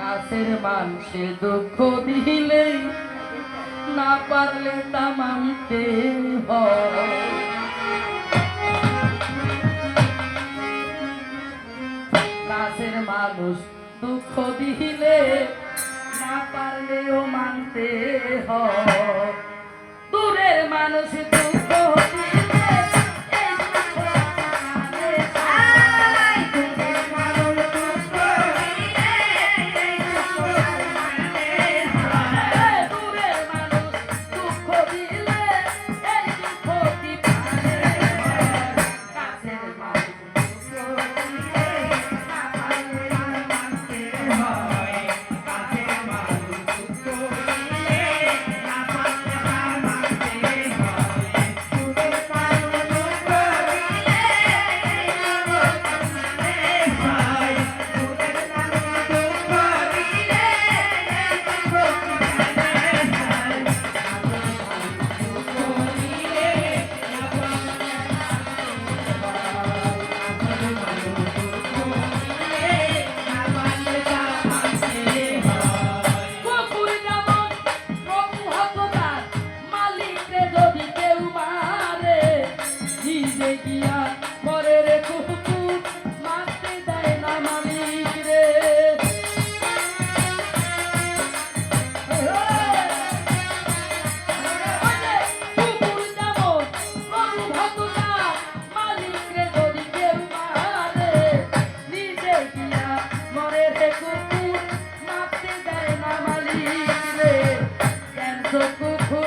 কাছের মানুষে দুঃখ দিলে না পারলে তা মানতে হয়। কাছের মানুষ দুঃখ দিলে না পারলেও মানতে হয়। দূরের মানুষ দুঃখ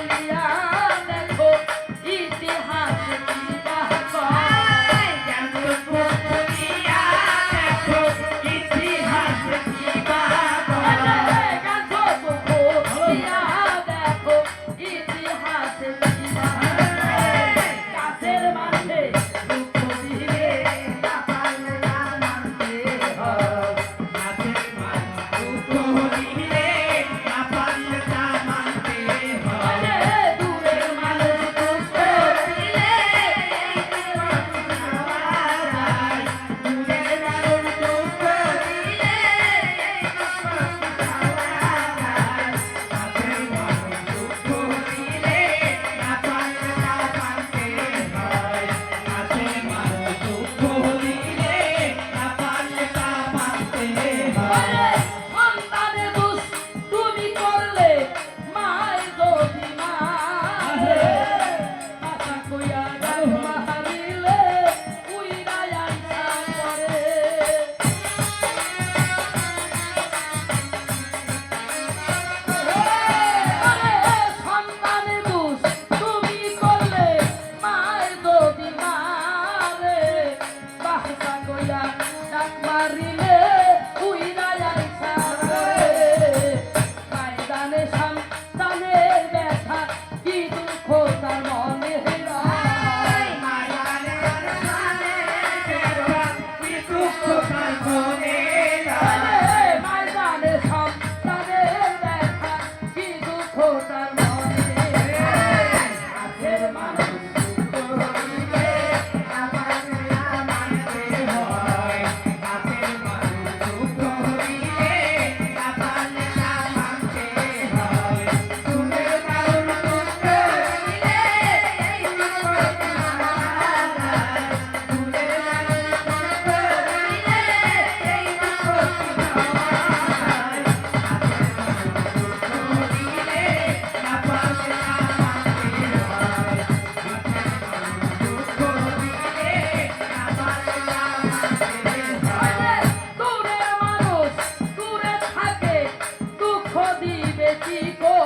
olhar. te.